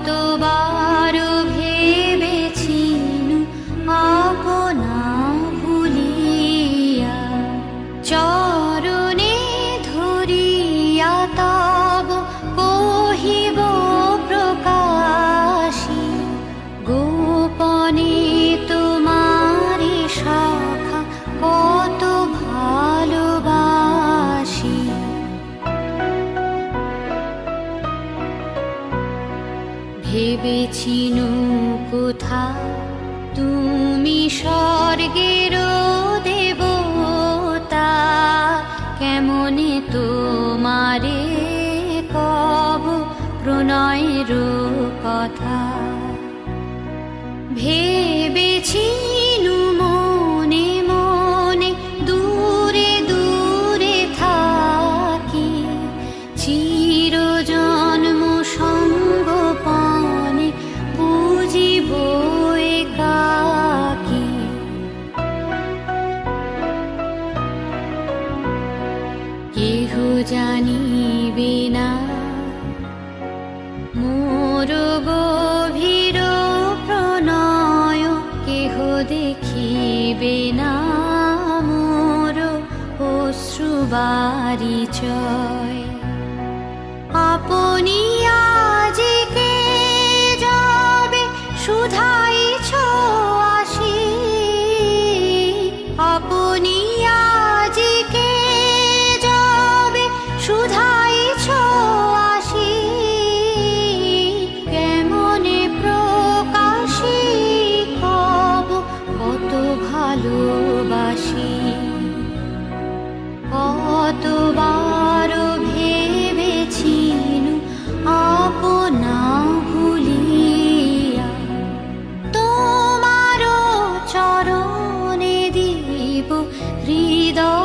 কতবার ভুলিয়া। চ ভেবেছিনু কোথা তুমি স্বর্গের দেবতা কেমনে তোমারে কব প্রণয়ের কথা ভেবেছিনু কেহ জানিবে না। মোর গভীর প্রণয় কেহ দেখিবে না। মোর অশ্রুবারি চয় আপনি ভালোবাসি। কতবার ভেবেছিনু আপনা ভুলিয়া। তোমারও চরণে দিব হৃদয়